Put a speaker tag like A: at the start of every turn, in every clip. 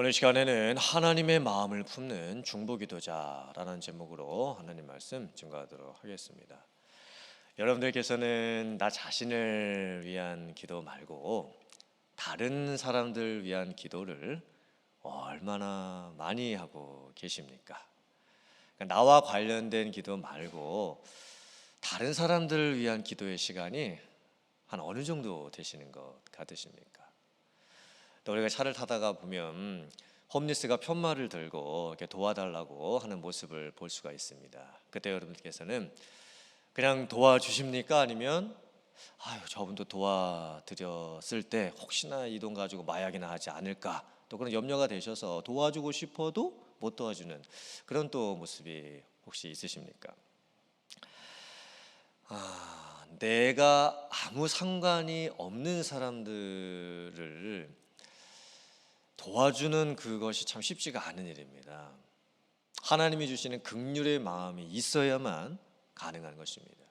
A: 오늘 시간에는 하나님의 마음을 품는 중보기도자라는 제목으로 하나님 말씀 증거하도록 하겠습니다. 여러분들께서는 나 자신을 위한 기도 말고 다른 사람들 위한 기도를 얼마나 많이 하고 계십니까? 그러니까 나와 관련된 기도 말고 다른 사람들을 위한 기도의 시간이 한 어느 정도 되시는 것 같으십니까? 또 우리가 차를 타다가 보면 홈리스가 편말을 들고 이렇게 도와달라고 하는 모습을 볼 수가 있습니다. 그때 여러분께서는 그냥 도와주십니까? 아니면 아유 저분도 도와드렸을 때 혹시나 이 돈 가지고 마약이나 하지 않을까 또 그런 염려가 되셔서 도와주고 싶어도 못 도와주는 그런 또 모습이 혹시 있으십니까? 아, 내가 아무 상관이 없는 사람들을 도와주는 그것이 참 쉽지가 않은 일입니다. 하나님이 주시는 극률의 마음이 있어야만 가능한 것입니다.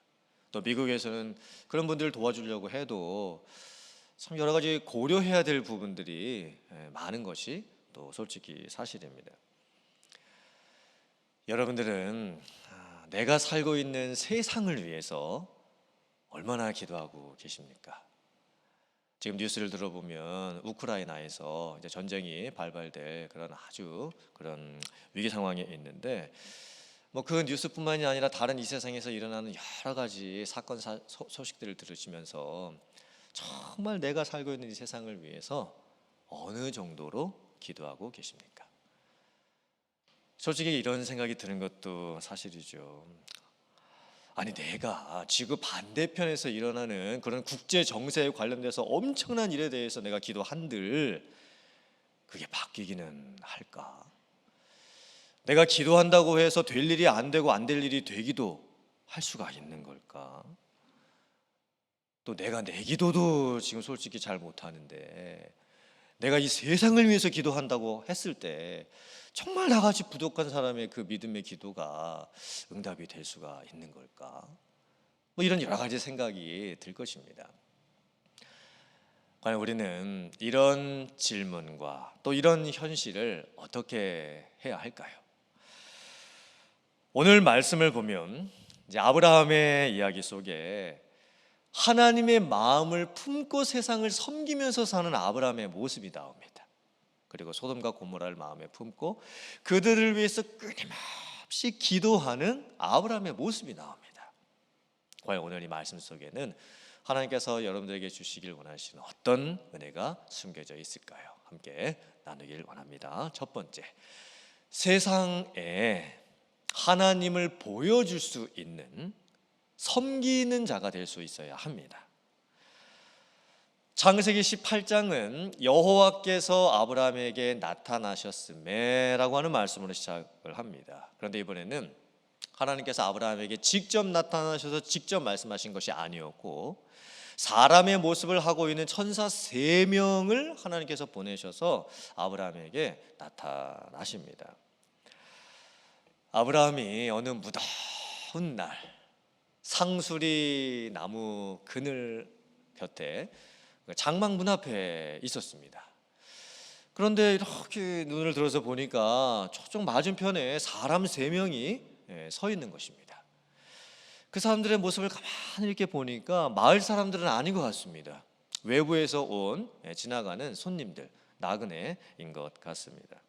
A: 또 미국에서는 그런 분들을 도와주려고 해도 참 여러 가지 고려해야 될 부분들이 예, 많은 것이 또 솔직히 사실입니다. 여러분들은 아, 내가 살고 있는 세상을 위해서 얼마나 기도하고 계십니까? 지금 뉴스를 들어보면 우크라이나에서 이제 전쟁이 발발될 그런 아주 그런 위기 상황에 있는데 뭐 그 뉴스뿐만이 아니라 다른 이 세상에서 일어나는 여러 가지 사건 사, 소, 소식들을 들으시면서 정말 내가 살고 있는 이 세상을 위해서 어느 정도로 기도하고 계십니까? 솔직히 이런 생각이 드는 것도 사실이죠. 아니 내가 지구 반대편에서 일어나는 그런 국제 정세에 관련돼서 엄청난 일에 대해서 내가 기도한들 그게 바뀌기는 할까? 내가 기도한다고 해서 될 일이 안 되고 안 될 일이 되기도 할 수가 있는 걸까? 또 내가 내 기도도 지금 솔직히 잘 못하는데 내가 이 세상을 위해서 기도한다고 했을 때 정말 나같이 부족한 사람의 그 믿음의 기도가 응답이 될 수가 있는 걸까? 뭐 이런 여러 가지 생각이 들 것입니다. 과연 우리는 이런 질문과 또 이런 현실을 어떻게 해야 할까요? 오늘 말씀을 보면 이제 아브라함의 이야기 속에 하나님의 마음을 품고 세상을 섬기면서 사는 아브라함의 모습이 나옵니다. 그리고 소돔과 고모라를 마음에 품고 그들을 위해서 끊임없이 기도하는 아브라함의 모습이 나옵니다. 과연 오늘 이 말씀 속에는 하나님께서 여러분들에게 주시길 원하시는 어떤 은혜가 숨겨져 있을까요? 함께 나누길 원합니다. 첫 번째, 세상에 하나님을 보여줄 수 있는 섬기는 자가 될 수 있어야 합니다. 창세기 18장은 여호와께서 아브라함에게 나타나셨음에라고 하는 말씀으로 시작을 합니다. 그런데 이번에는 하나님께서 아브라함에게 직접 나타나셔서 직접 말씀하신 것이 아니었고 사람의 모습을 하고 있는 천사 세 명을 하나님께서 보내셔서 아브라함에게 나타나십니다. 아브라함이 어느 무더운 날 상수리 나무 그늘 곁에 장막 문 앞에 있었습니다. 그런데 이렇게 눈을 들어서 보니까 저쪽 맞은편에 사람 세 명이 예, 서 있는 것입니다. 그 사람들의 모습을 가만히 이렇게 보니까 마을 사람들은 아닌 것 같습니다. 외부에서 온 예, 지나가는 손님들, 나그네인 것 같습니다.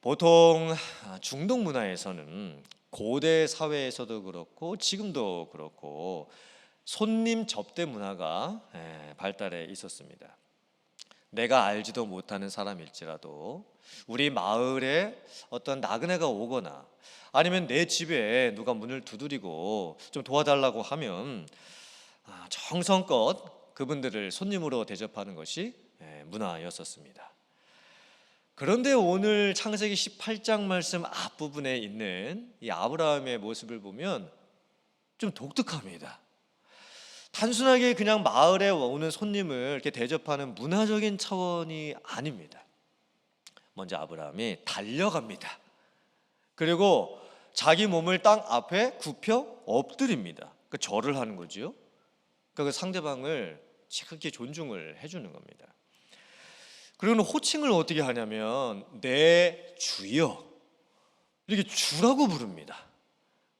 A: 보통 중동 문화에서는 고대 사회에서도 그렇고 지금도 그렇고 손님 접대 문화가 예, 발달해 있었습니다. 내가 알지도 못하는 사람일지라도 우리 마을에 어떤 나그네가 오거나 아니면 내 집에 누가 문을 두드리고 좀 도와달라고 하면 아, 정성껏 그분들을 손님으로 대접하는 것이 예, 문화였었습니다. 그런데 오늘 창세기 18장 말씀 앞부분에 있는 이 아브라함의 모습을 보면 좀 독특합니다. 단순하게 그냥 마을에 오는 손님을 이렇게 대접하는 문화적인 차원이 아닙니다. 먼저 아브라함이 달려갑니다. 그리고 자기 몸을 땅 앞에 굽혀 엎드립니다. 그 절을 하는 거지요. 그러니까 그 상대방을 그렇게 존중을 해주는 겁니다. 그리고 호칭을 어떻게 하냐면 내 주여 이렇게 주라고 부릅니다.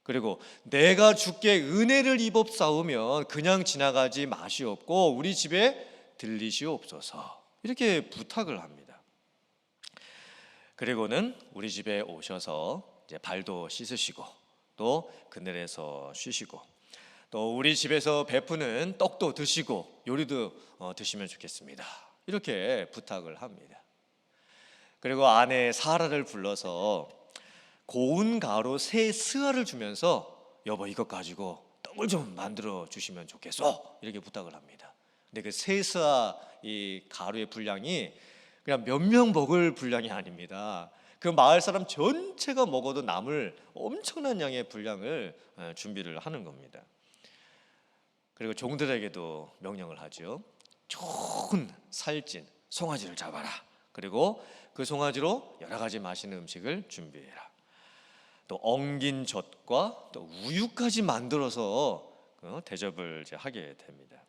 A: 그리고 내가 주께 은혜를 입업사오면 그냥 지나가지 마시옵고 우리 집에 들리시옵소서 이렇게 부탁을 합니다. 그리고는 우리 집에 오셔서 이제 발도 씻으시고 또 그늘에서 쉬시고 또 우리 집에서 베푸는 떡도 드시고 요리도 어, 드시면 좋겠습니다. 이렇게 부탁을 합니다. 그리고 아내 사라를 불러서 고운 가루 세 스아를 주면서 여보 이것 가지고 떡을 좀 만들어 주시면 좋겠어 이렇게 부탁을 합니다. 근데 그세 스아 이 가루의 분량이 그냥 몇 명 먹을 분량이 아닙니다. 그 마을 사람 전체가 먹어도 남을 엄청난 양의 분량을 어, 준비를 하는 겁니다. 그리고 종들에게도 명령을 하죠. 좋은 살찐 송아지를 잡아라. 그리고 그 송아지로 여러 가지 맛있는 음식을 준비해라. 또 엉긴 젖과 또 우유까지 만들어서 어, 대접을 하게 됩니다.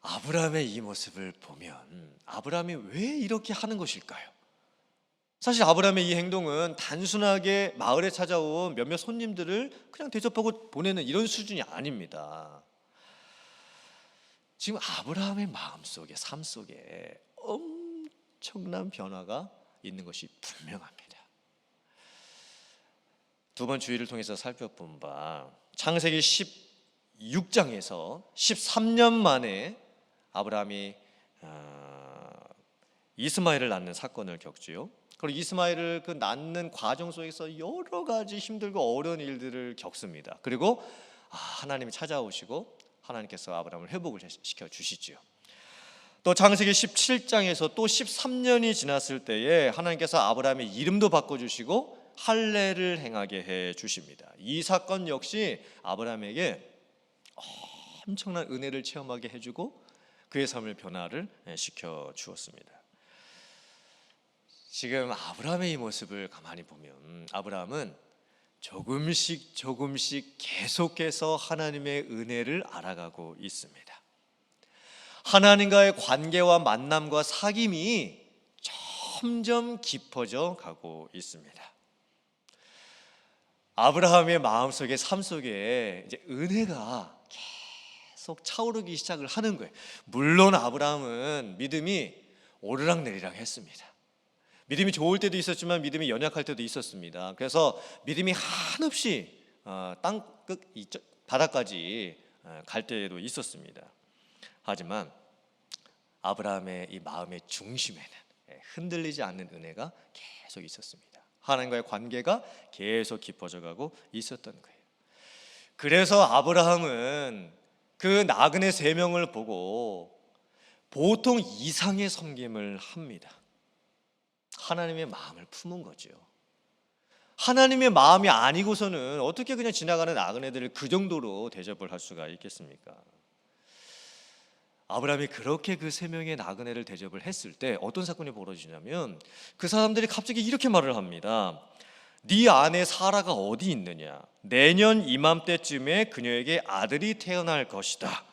A: 아브라함의 이 모습을 보면 아브라함이 왜 이렇게 하는 것일까요? 사실 아브라함의 이 행동은 단순하게 마을에 찾아온 몇몇 손님들을 그냥 대접하고 보내는 이런 수준이 아닙니다. 지금 아브라함의 마음 속에 삶 속에 엄청난 변화가 있는 것이 분명합니다. 두 번 주의를 통해서 살펴본 바 창세기 16장에서 13년 만에 아브라함이 어, 이스마엘을 낳는 사건을 겪지요. 그리고 이스마엘을 그 낳는 과정 속에서 여러 가지 힘들고 어려운 일들을 겪습니다. 그리고 아, 하나님이 찾아오시고 하나님께서 아브라함을 회복을 시켜 주시지요. 또 창세기 17장에서 또 13년이 지났을 때에 하나님께서 아브라함의 이름도 바꿔 주시고 할례를 행하게 해 주십니다. 이 사건 역시 아브라함에게 엄청난 은혜를 체험하게 해 주고 그의 삶을 변화를 시켜 주었습니다. 지금 아브라함의 이 모습을 가만히 보면 아브라함은 조금씩 조금씩 계속해서 하나님의 은혜를 알아가고 있습니다. 하나님과의 관계와 만남과 사귐이 점점 깊어져 가고 있습니다. 아브라함의 마음 속에 삶 속에 이제 은혜가 계속 차오르기 시작을 하는 거예요. 물론 아브라함은 믿음이 오르락내리락 했습니다. 믿음이 좋을 때도 있었지만 믿음이 연약할 때도 있었습니다. 그래서 믿음이 한없이 어, 땅끝 바닥까지 어, 갈 때도 있었습니다. 하지만 아브라함의 이 마음의 중심에는 예, 흔들리지 않는 은혜가 계속 있었습니다. 하나님과의 관계가 계속 깊어져 가고 있었던 거예요. 그래서 아브라함은 그 나그네 세 명을 보고 보통 이상의 섬김을 합니다. 하나님의 마음을 품은 거죠. 하나님의 마음이 아니고서는 어떻게 그냥 지나가는 나그네들을 그 정도로 대접을 할 수가 있겠습니까? 아브라함이 그렇게 그 세 명의 나그네를 대접을 했을 때 어떤 사건이 벌어지냐면 그 사람들이 갑자기 이렇게 말을 합니다. 네 아내 사라가 어디 있느냐? 내년 이맘때쯤에 그녀에게 아들이 태어날 것이다.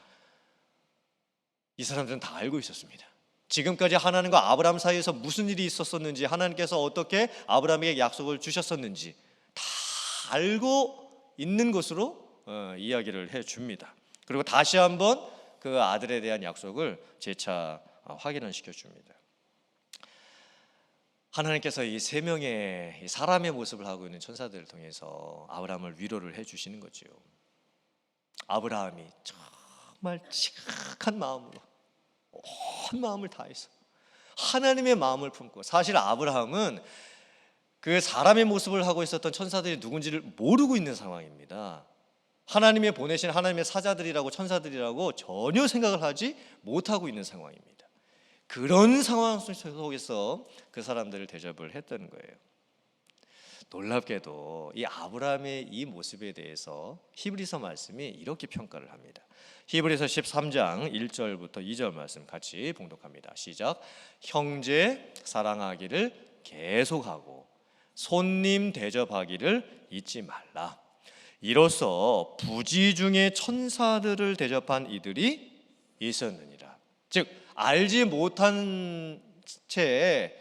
A: 이 사람들은 다 알고 있었습니다. 지금까지 하나님과 아브라함 사이에서 무슨 일이 있었었는지 하나님께서 어떻게 아브라함에게 약속을 주셨었는지 다 알고 있는 것으로 어, 이야기를 해 줍니다. 그리고 다시 한번 그 아들에 대한 약속을 재차 어, 확인을 시켜 줍니다. 하나님께서 이 세 명의 사람의 모습을 하고 있는 천사들을 통해서 아브라함을 위로를 해 주시는 거지요. 아브라함이 정말 지극한 마음으로 온 마음을 다해서 하나님의 마음을 품고 사실 아브라함은 그 사람의 모습을 하고 있었던 천사들이 누군지를 모르고 있는 상황입니다. 하나님의 보내신 하나님의 사자들이라고 천사들이라고 전혀 생각을 하지 못하고 있는 상황입니다. 그런 상황 속에서 그 사람들을 대접을 했다는 거예요. 놀랍게도 이 아브라함의 이 모습에 대해서 히브리서 말씀이 이렇게 평가를 합니다. 히브리서 13장 1절부터 2절 말씀 같이 봉독합니다. 시작. 형제 사랑하기를 계속하고 손님 대접하기를 잊지 말라. 이로써 부지 중에 천사들을 대접한 이들이 있었느니라. 즉 알지 못한 채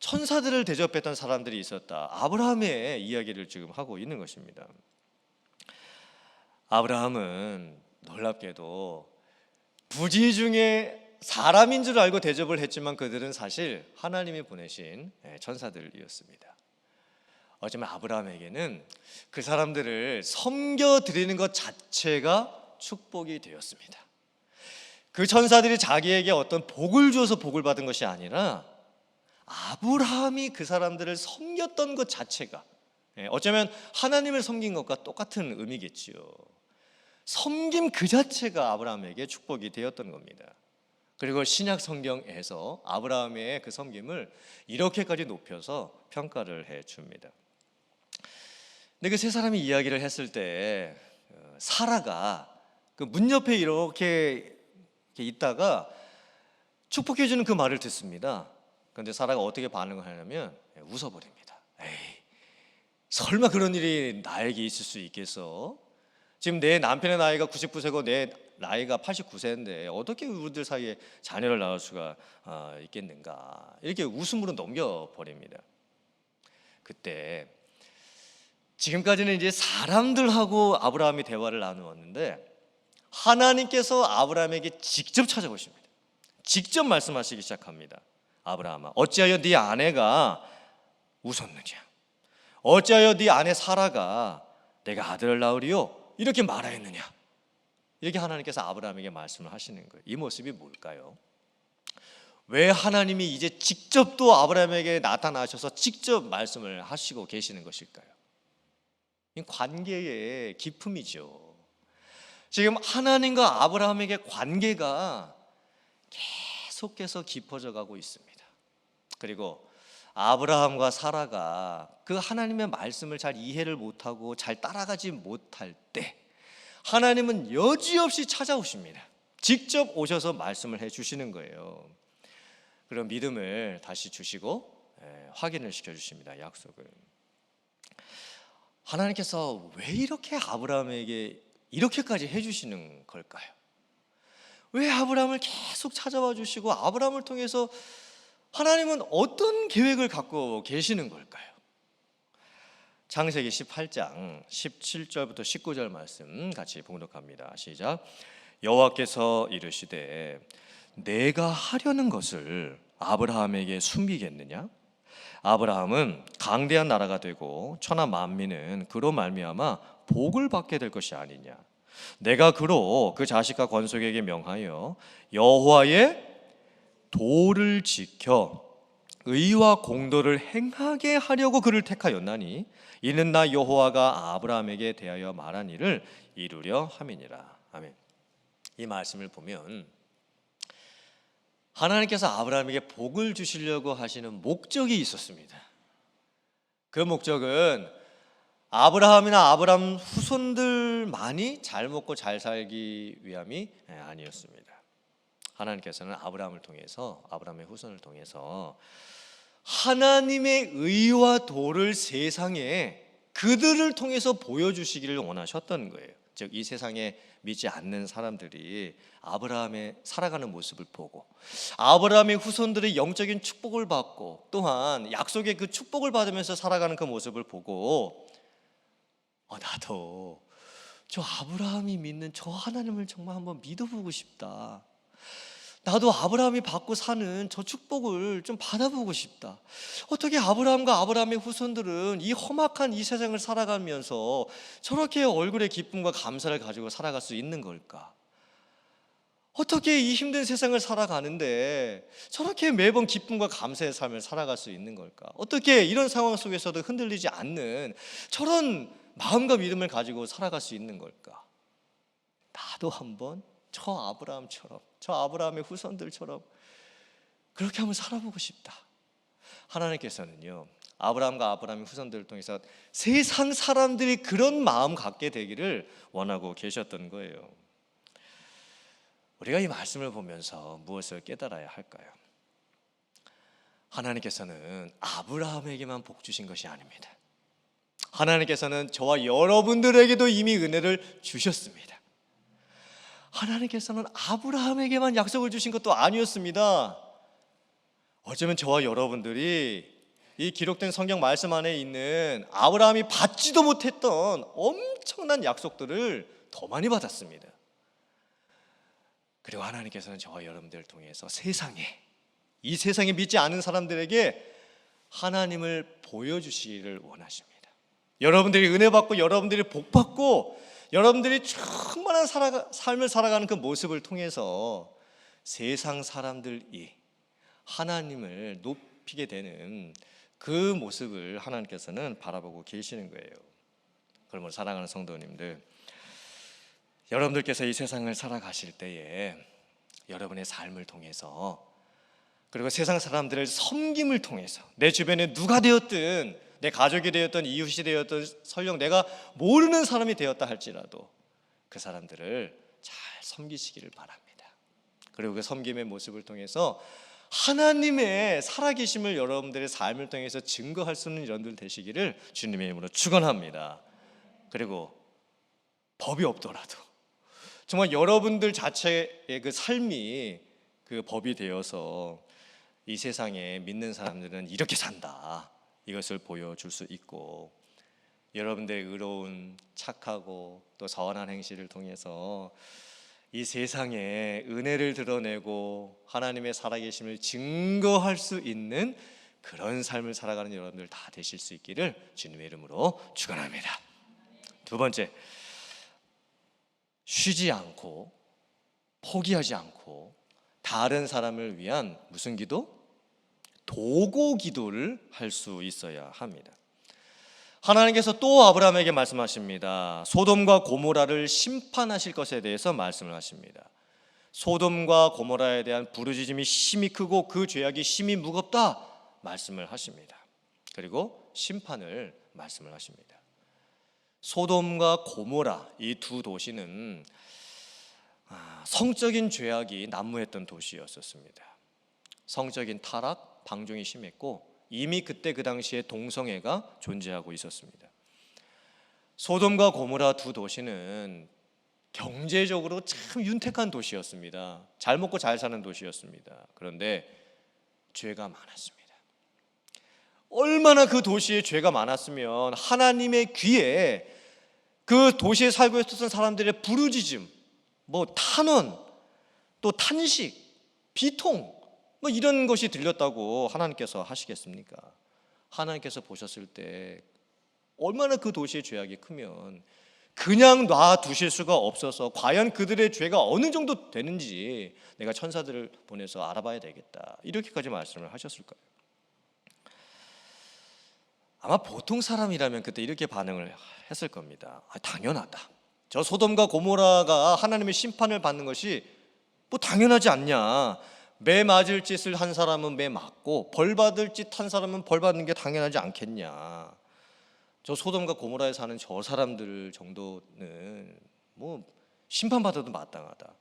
A: 천사들을 대접했던 사람들이 있었다. 아브라함의 이야기를 지금 하고 있는 것입니다. 아브라함은 놀랍게도 부지 중에 사람인 줄 알고 대접을 했지만 그들은 사실 하나님이 보내신 예, 천사들이었습니다. 어쩌면 아브라함에게는 그 사람들을 섬겨 드리는 것 자체가 축복이 되었습니다. 그 천사들이 자기에게 어떤 복을 주어서 복을 받은 것이 아니라 아브라함이 그 사람들을 섬겼던 것 자체가 예, 어쩌면 하나님을 섬긴 것과 똑같은 의미겠지요. 섬김 그 자체가 아브라함에게 축복이 되었던 겁니다. 그리고 신약 성경에서 아브라함의 그 섬김을 이렇게까지 높여서 평가를 해 줍니다. 근데 그 세 사람이 이야기를 했을 때 어, 사라가 그 문 옆에 이렇게, 이렇게 있다가 축복해 주는 그 말을 듣습니다. 그런데 사라가 어떻게 반응을 하냐면 예, 웃어버립니다. 에이, 설마 그런 일이 나에게 있을 수 있겠어? 지금 내 남편의 나이가 99세고 내 나이가 89세인데 어떻게 우리들 사이에 자녀를 낳을 수가 어, 있겠는가? 이렇게 웃음으로 넘겨 버립니다. 그때 지금까지는 이제 사람들하고 아브라함이 대화를 나누었는데 하나님께서 아브라함에게 직접 찾아오십니다. 직접 말씀하시기 시작합니다. 아브라함아, 어찌하여 네 아내가 웃었느냐? 어찌하여 네 아내 사라가 내가 아들을 낳으리요? 이렇게 말하였느냐? 이렇게 하나님께서 아브라함에게 말씀을 하시는 거예요. 이 모습이 뭘까요? 왜 하나님이 이제 직접 또 아브라함에게 나타나셔서 직접 말씀을 하시고 계시는 것일까요? 이 관계의 기품이죠. 지금 하나님과 아브라함에게 관계가 계속해서 깊어져 가고 있습니다. 그리고 아브라함과 사라가 그 하나님의 말씀을 잘 이해를 못하고 잘 따라가지 못할 때 하나님은 여지없이 찾아오십니다. 직접 오셔서 말씀을 해 주시는 거예요. 그런 믿음을 다시 주시고 예, 확인을 시켜 주십니다. 약속을. 하나님께서 왜 이렇게 아브라함에게 이렇게까지 해 주시는 걸까요? 왜 아브라함을 계속 찾아와 주시고 아브라함을 통해서 하나님은 어떤 계획을 갖고 계시는 걸까요? 창세기 18장 17절부터 19절 말씀 같이 봉독합니다. 시작. 여호와께서 이르시되 내가 하려는 것을 아브라함에게 숨기겠느냐? 아브라함은 강대한 나라가 되고 천하 만민은 그로 말미암아 복을 받게 될 것이 아니냐? 내가 그로 그 자식과 권속에게 명하여 여호와의 도를 지켜 의와 공도를 행하게 하려고 그를 택하였나니 이는 나 여호와가 아브라함에게 대하여 말한 일을 이루려 함이니라. 아멘. 이 말씀을 보면 하나님께서 아브라함에게 복을 주시려고 하시는 목적이 있었습니다. 그 목적은 아브라함이나 아브라함 후손들만이 잘 먹고 잘 살기 위함이 아니었습니다. 하나님께서는 아브라함을 통해서 아브라함의 후손을 통해서 하나님의 의와 도를 세상에 그들을 통해서 보여주시기를 원하셨던 거예요. 즉 이 세상에 믿지 않는 사람들이 아브라함의 살아가는 모습을 보고 아브라함의 후손들의 영적인 축복을 받고 또한 약속의 그 축복을 받으면서 살아가는 그 모습을 보고 어, 나도 저 아브라함이 믿는 저 하나님을 정말 한번 믿어보고 싶다. 나도 아브라함이 받고 사는 저 축복을 좀 받아보고 싶다. 어떻게 아브라함과 아브라함의 후손들은 이 험악한 이 세상을 살아가면서 저렇게 얼굴에 기쁨과 감사를 가지고 살아갈 수 있는 걸까? 어떻게 이 힘든 세상을 살아가는데 저렇게 매번 기쁨과 감사의 삶을 살아갈 수 있는 걸까? 어떻게 이런 상황 속에서도 흔들리지 않는 저런 마음과 믿음을 가지고 살아갈 수 있는 걸까? 나도 한번 저 아브라함처럼 저 아브라함의 후손들처럼 그렇게 한번 살아보고 싶다. 하나님께서는요 아브라함과 아브라함의 후손들을 통해서 세상 사람들이 그런 마음 갖게 되기를 원하고 계셨던 거예요. 우리가 이 말씀을 보면서 무엇을 깨달아야 할까요? 하나님께서는 아브라함에게만 복 주신 것이 아닙니다. 하나님께서는 저와 여러분들에게도 이미 은혜를 주셨습니다. 하나님께서는 아브라함에게만 약속을 주신 것도 아니었습니다. 어쩌면 저와 여러분들이 이 기록된 성경 말씀 안에 있는 아브라함이 받지도 못했던 엄청난 약속들을 더 많이 받았습니다. 그리고 하나님께서는 저와 여러분들을 통해서 세상에 이 세상에 믿지 않은 사람들에게 하나님을 보여주시기를 원하십니다. 여러분들이 은혜 받고 여러분들이 복 받고 여러분들이 충만한 살아가, 삶을 살아가는 그 모습을 통해서 세상 사람들이 하나님을 높이게 되는 그 모습을 하나님께서는 바라보고 계시는 거예요. 그러면 사랑하는 성도님들, 여러분들께서 이 세상을 살아가실 때에 여러분의 삶을 통해서 그리고 세상 사람들을 섬김을 통해서 내 주변에 누가 되었든 내 가족이 되었든 이웃이 되었든 설령 내가 모르는 사람이 되었다 할지라도 그 사람들을 잘 섬기시기를 바랍니다. 그리고 그 섬김의 모습을 통해서 하나님의 살아계심을 여러분들의 삶을 통해서 증거할 수 있는 여러분들 되시기를 주님의 이름으로 축원합니다. 그리고 법이 없더라도 정말 여러분들 자체의 그 삶이 그 법이 되어서 이 세상에 믿는 사람들은 이렇게 산다. 이것을 보여줄 수 있고 여러분들의 의로운 착하고 또 선한 행실을 통해서 이 세상에 은혜를 드러내고 하나님의 살아계심을 증거할 수 있는 그런 삶을 살아가는 여러분들 다 되실 수 있기를 주님의 이름으로 축원합니다. 두 번째 쉬지 않고 포기하지 않고 다른 사람을 위한 무슨 기도? 도고 기도를 할 수 있어야 합니다. 하나님께서 또 아브라함에게 말씀하십니다. 소돔과 고모라를 심판하실 것에 대해서 말씀을 하십니다. 소돔과 고모라에 대한 부르짖음이 심히 크고 그 죄악이 심히 무겁다 말씀을 하십니다. 그리고 심판을 말씀을 하십니다. 소돔과 고모라 이 두 도시는 아, 성적인 죄악이 난무했던 도시였었습니다. 성적인 타락, 방종이 심했고 이미 그때 그 당시에 동성애가 존재하고 있었습니다. 소돔과 고모라 두 도시는 경제적으로 참 윤택한 도시였습니다. 잘 먹고 잘 사는 도시였습니다. 그런데 죄가 많았습니다. 얼마나 그 도시에 죄가 많았으면 하나님의 귀에 그 도시에 살고 있었던 사람들의 부르짖음, 뭐 탄원, 또 탄식, 비통 뭐 이런 것이 들렸다고 하나님께서 하시겠습니까? 하나님께서 보셨을 때 얼마나 그 도시의 죄악이 크면 그냥 놔 두실 수가 없어서 과연 그들의 죄가 어느 정도 되는지 내가 천사들을 보내서 알아봐야 되겠다. 이렇게까지 말씀을 하셨을 거예요. 아마 보통 사람이라면 그때 이렇게 반응을 했을 겁니다. 아, 당연하다. 저 소돔과 고모라가 하나님의 심판을 받는 것이 뭐 당연하지 않냐. 매 맞을 짓을 한 사람은 매 맞고 벌 받을 짓 한 사람은 벌 받는 게 당연하지 않겠냐. 저 소돔과 고모라에 사는 저 사람들 정도는 뭐 심판받아도 마땅하다.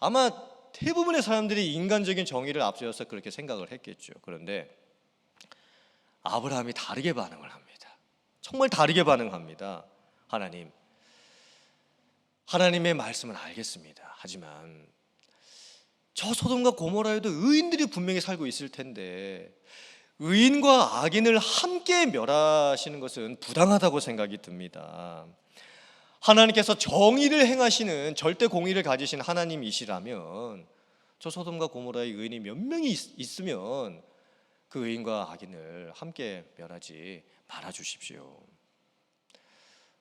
A: 아마 대부분의 사람들이 인간적인 정의를 앞세워서 그렇게 생각을 했겠죠. 그런데 아브라함이 다르게 반응을 합니다. 정말 다르게 반응합니다. 하나님, 하나님의 말씀은 알겠습니다. 하지만 저 소돔과 고모라에도 의인들이 분명히 살고 있을 텐데 의인과 악인을 함께 멸하시는 것은 부당하다고 생각이 듭니다. 하나님께서 정의를 행하시는 절대 공의를 가지신 하나님이시라면 저 소돔과 고모라의 의인이 몇 명이 있, 으면그 의인과 악인을 함께 멸하지 말아 주십시오.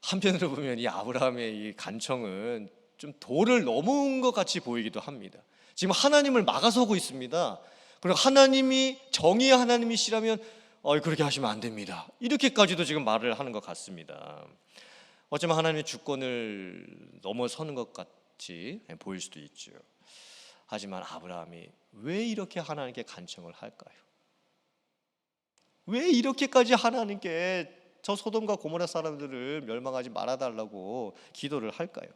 A: 한편으로 보면 이 아브라함의 이 간청은 좀 도를 넘은 것 같이 보이기도 합니다. 지금 하나님을 막아서고 있습니다. 그리고 하나님이 정의의 하나님이시라면 어, 그렇게 하시면 안 됩니다. 이렇게까지도 지금 말을 하는 것 같습니다. 어쩌면 하나님의 주권을 넘어서는 것 같이 보일 수도 있죠. 하지만 아브라함이 왜 이렇게 하나님께 간청을 할까요? 왜 이렇게까지 하나님께 저 소돔과 고모라 사람들을 멸망하지 말아달라고 기도를 할까요?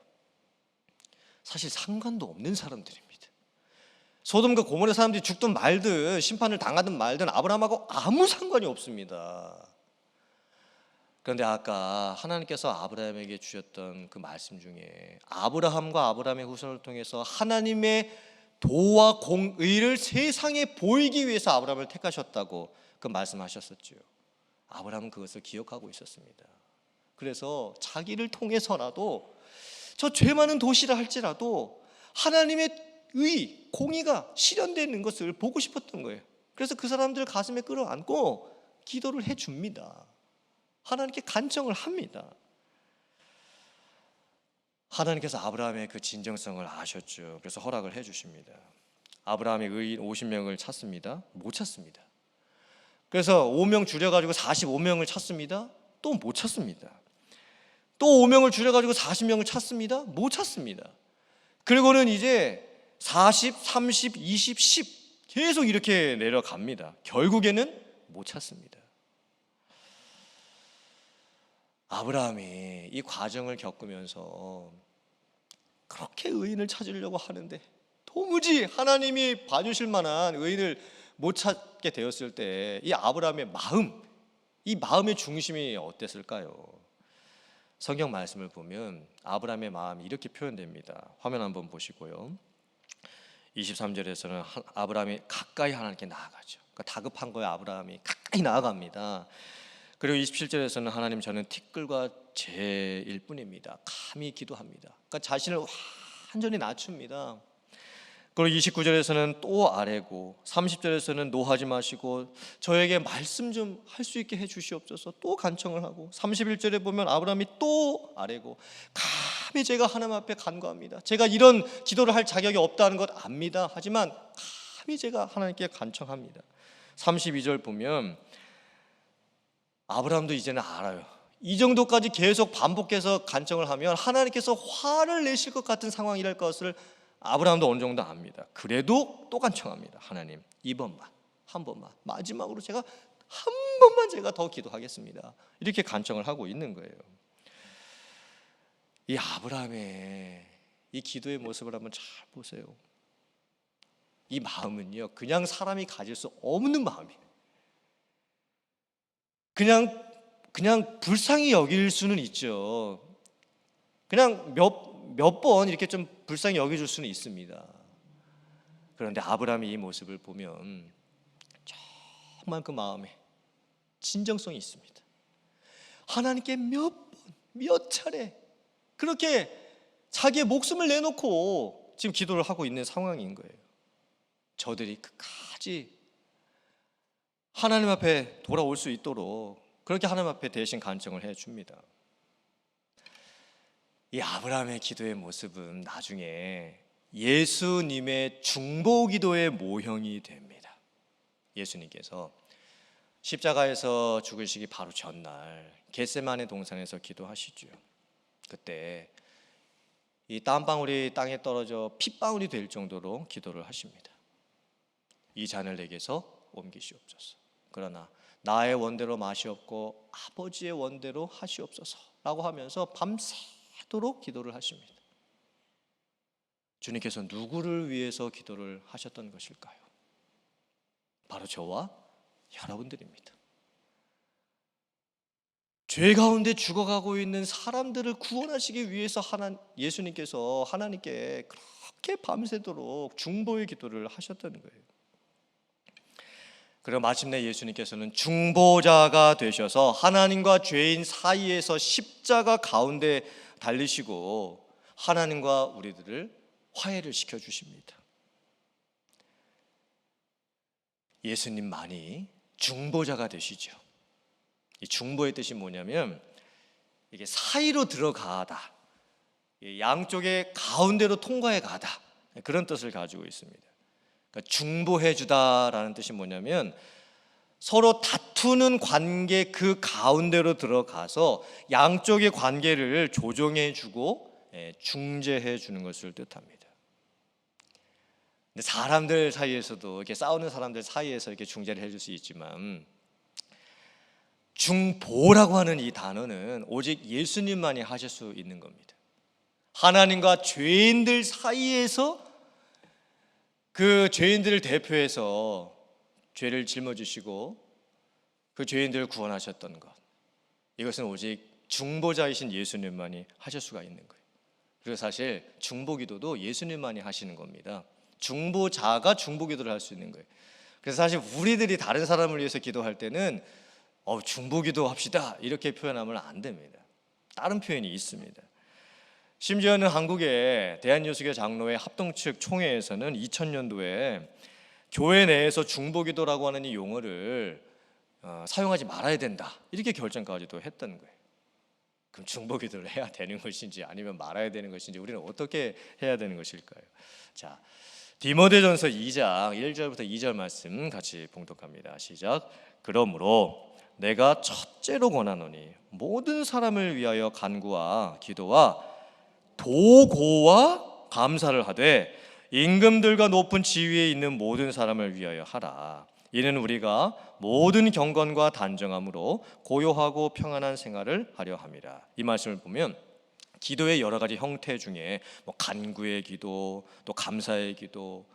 A: 사실 상관도 없는 사람들입니다. 소돔과 고모라 사람들이 죽든 말든 심판을 당하든 말든 아브라함하고 아무 상관이 없습니다. 그런데 아까 하나님께서 아브라함에게 주셨던 그 말씀 중에 아브라함과 아브라함의 후손을 통해서 하나님의 도와 공의를 세상에 보이기 위해서 아브라함을 택하셨다고 그 말씀하셨었죠. 아브라함은 그것을 기억하고 있었습니다. 그래서 자기를 통해서라도 저 죄 많은 도시라 할지라도 하나님의 의, 공의가 실현되는 것을 보고 싶었던 거예요. 그래서 그 사람들 가슴에 끌어안고 기도를 해 줍니다. 하나님께 간청을 합니다. 하나님께서 아브라함의 그 진정성을 아셨죠. 그래서 허락을 해 주십니다. 아브라함이 의인 50명을 찾습니다. 못 찾습니다. 그래서 5명 줄여 가지고 45명을 찾습니다. 또 못 찾습니다. 또 5명을 줄여 가지고 40명을 찾습니다. 못 찾습니다. 그리고는 이제 40, 30, 20, 10 계속 이렇게 내려갑니다. 결국에는 못 찾습니다. 아브라함이 이 과정을 겪으면서 그렇게 의인을 찾으려고 하는데 도무지 하나님이 봐주실 만한 의인을 못 찾게 되었을 때 이 아브라함의 마음, 이 마음의 중심이 어땠을까요? 성경 말씀을 보면 아브라함의 마음이 이렇게 표현됩니다. 화면 한번 보시고요. 23절에서는 아브라함이 가까이 하나님께 나아가죠. 그러니까 다급한 거예요. 아브라함이 가까이 나아갑니다. 그리고 27절에서는 하나님 저는 티끌과 죄일 뿐입니다. 감히 기도합니다. 그러니까 자신을 완전히 낮춥니다. 그리고 29절에서는 또 아래고 30절에서는 노하지 마시고 저에게 말씀 좀 할 수 있게 해 주시옵소서 또 간청을 하고 31절에 보면 아브라함이 또 아래고 감히 제가 하나님 앞에 간구합니다. 제가 이런 기도를 할 자격이 없다는 것 압니다. 하지만 감히 제가 하나님께 간청합니다. 32절 보면 아브라함도 이제는 알아요. 이 정도까지 계속 반복해서 간청을 하면 하나님께서 화를 내실 것 같은 상황이랄 것을 아브라함도 어느 정도 압니다. 그래도 또 간청합니다. 하나님 이번만 한 번만 마지막으로 제가 한 번만 제가 더 기도하겠습니다. 이렇게 간청을 하고 있는 거예요. 이 아브라함의 이 기도의 모습을 한번 잘 보세요. 이 마음은요 그냥 사람이 가질 수 없는 마음이에요. 그냥 그냥 불쌍히 여길 수는 있죠. 그냥 몇 몇 번 이렇게 좀 불쌍히 여겨줄 수는 있습니다. 그런데 아브라함의 이 모습을 보면 정말 그 마음에 진정성이 있습니다. 하나님께 몇 번, 몇 차례 그렇게 자기의 목숨을 내놓고 지금 기도를 하고 있는 상황인 거예요. 저들이 끝까지 하나님 앞에 돌아올 수 있도록 그렇게 하나님 앞에 대신 간청을 해 줍니다. 이 아브라함의 기도의 모습은 나중에 예수님의 중보 기도의 모형이 됩니다. 예수님께서 십자가에서 죽으시기 바로 전날 겟세만의 동산에서 기도하시죠. 그때 이 땀방울이 땅에 떨어져 핏방울이 될 정도로 기도를 하십니다. 이 잔을 내게서 옮기시옵소서. 그러나 나의 원대로 마시옵고 아버지의 원대로 하시옵소서라고 하면서 밤새도록 기도를 하십니다. 주님께서 누구를 위해서 기도를 하셨던 것일까요? 바로 저와 여러분들입니다. 죄 가운데 죽어가고 있는 사람들을 구원하시기 위해서 하나 예수님께서 하나님께 그렇게 밤새도록 중보의 기도를 하셨다는 거예요. 그리고 마침내 예수님께서는 중보자가 되셔서 하나님과 죄인 사이에서 십자가 가운데 달리시고 하나님과 우리들을 화해를 시켜 주십니다. 예수님만이 중보자가 되시죠. 이 중보의 뜻이 뭐냐면 이게 사이로 들어가다, 양쪽의 가운데로 통과해 가다 그런 뜻을 가지고 있습니다. 그러니까 중보해 주다라는 뜻이 뭐냐면 서로 다투는 관계 그 가운데로 들어가서 양쪽의 관계를 조정해 주고 예, 중재해 주는 것을 뜻합니다. 근데 사람들 사이에서도 이렇게 싸우는 사람들 사이에서 이렇게 중재를 해줄 수 있지만 중보라고 하는 이 단어는 오직 예수님만이 하실 수 있는 겁니다. 하나님과 죄인들 사이에서 그 죄인들을 대표해서 죄를 짊어지시고 그 죄인들을 구원하셨던 것. 이것은 오직 중보자이신 예수님만이 하실 수가 있는 거예요. 그리고 사실 중보기도도 예수님만이 하시는 겁니다. 중보자가 중보기도를 할 수 있는 거예요. 그래서 사실 우리들이 다른 사람을 위해서 기도할 때는 어, 중보기도 합시다 이렇게 표현하면 안 됩니다. 다른 표현이 있습니다. 심지어는 한국의 대한예수교 장로회 합동측 총회에서는 2000년도에 교회 내에서 중보기도라고 하는 이 용어를 어, 사용하지 말아야 된다 이렇게 결정까지도 했던 거예요. 그럼 중보기도를 해야 되는 것인지 아니면 말아야 되는 것인지 우리는 어떻게 해야 되는 것일까요? 자, 디모데전서 2장 1절부터 2절 말씀 같이 봉독합니다. 시작. 그러므로 내가 첫째로 권하노니 모든 사람을 위하여 간구와 기도와 도고와 감사를 하되 임금들과 높은 지위에 있는 모든 사람을 위하여 하라. 이는 우리가 모든 경건과 단정함으로 고요하고 평안한 생활을 하려 함이라. 이 말씀을 보면 기도의 여러 가지 형태 중에 뭐 간구의 기도, 또 감사의 기도,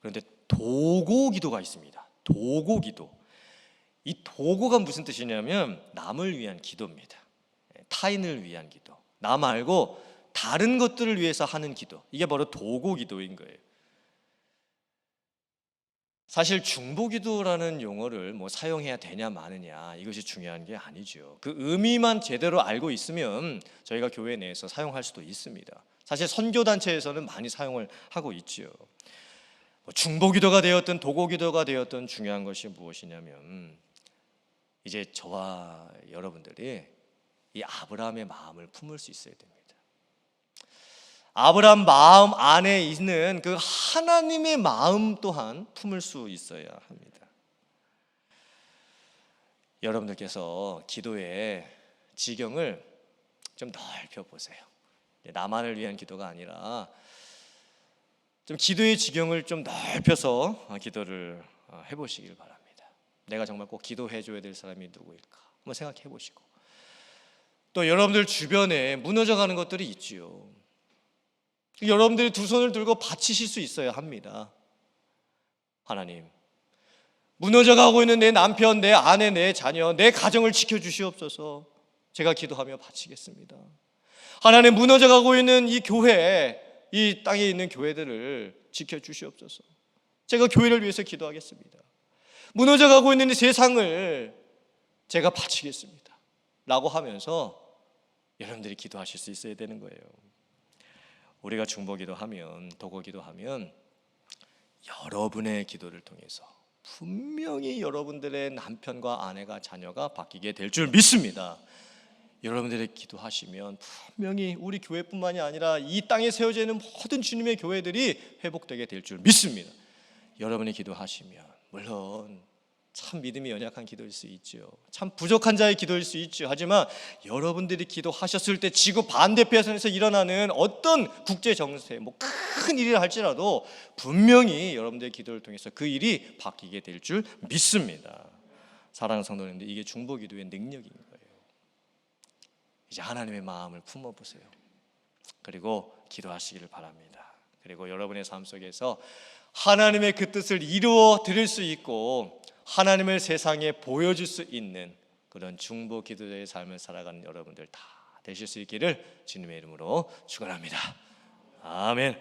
A: 그런데 도고 기도가 있습니다. 도고 기도. 이 도고가 무슨 뜻이냐면 남을 위한 기도입니다. 타인을 위한 기도. 나 말고 다른 것들을 위해서 하는 기도. 이게 바로 도고 기도인 거예요. 사실 중보기도라는 용어를 뭐 사용해야 되냐 마느냐 이것이 중요한 게 아니죠. 그 의미만 제대로 알고 있으면 저희가 교회 내에서 사용할 수도 있습니다. 사실 선교 단체에서는 많이 사용을 하고 있지요. 뭐 중보기도가 되었든 도고기도가 되었든 중요한 것이 무엇이냐면 이제 저와 여러분들이 이 아브라함의 마음을 품을 수 있어야 됩니다. 아브라함 마음 안에 있는 그 하나님의 마음 또한 품을 수 있어야 합니다. 여러분들께서 기도의 지경을 좀 넓혀 보세요. 나만을 위한 기도가 아니라 좀 기도의 지경을 좀 넓혀서 기도를 해보시길 바랍니다. 내가 정말 꼭 기도해 줘야 될 사람이 누구일까? 한번 생각해 보시고 또 여러분들 주변에 무너져 가는 것들이 있지요. 여러분들이 두 손을 들고 바치실 수 있어야 합니다. 하나님, 무너져 가고 있는 내 남편, 내 아내, 내 자녀, 내 가정을 지켜 주시옵소서. 제가 기도하며 바치겠습니다. 하나님 무너져 가고 있는 이 교회, 이 땅에 있는 교회들을 지켜 주시옵소서. 제가 교회를 위해서 기도하겠습니다. 무너져 가고 있는 이 세상을 제가 바치겠습니다. 라고 하면서 여러분들이 기도하실 수 있어야 되는 거예요. 우리가 중보기도 하면 도고기도 하면 여러분의 기도를 통해서 분명히 여러분들의 남편과 아내가 자녀가 바뀌게 될 줄 믿습니다. 여러분들의 기도하시면 분명히 우리 교회뿐만이 아니라 이 땅에 세워져 있는 모든 주님의 교회들이 회복되게 될 줄 믿습니다. 여러분이 기도하시면 물론 참 믿음이 연약한 기도일 수 있죠. 참 부족한 자의 기도일 수 있죠. 하지만 여러분들이 기도하셨을 때 지구 반대편에서 일어나는 어떤 국제 정세, 뭐 큰 일이라 할지라도 분명히 여러분들의 기도를 통해서 그 일이 바뀌게 될 줄 믿습니다. 사랑하는 성도님들, 이게 중보 기도의 능력인 거예요. 이제 하나님의 마음을 품어 보세요. 그리고 기도하시기를 바랍니다. 그리고 여러분의 삶 속에서 하나님의 그 뜻을 이루어 드릴 수 있고 하나님을 세상에 보여줄 수 있는 그런 중보 기도자의 삶을 살아가는 여러분들 다 되실 수 있기를 주님의 이름으로 축원합니다. 아멘.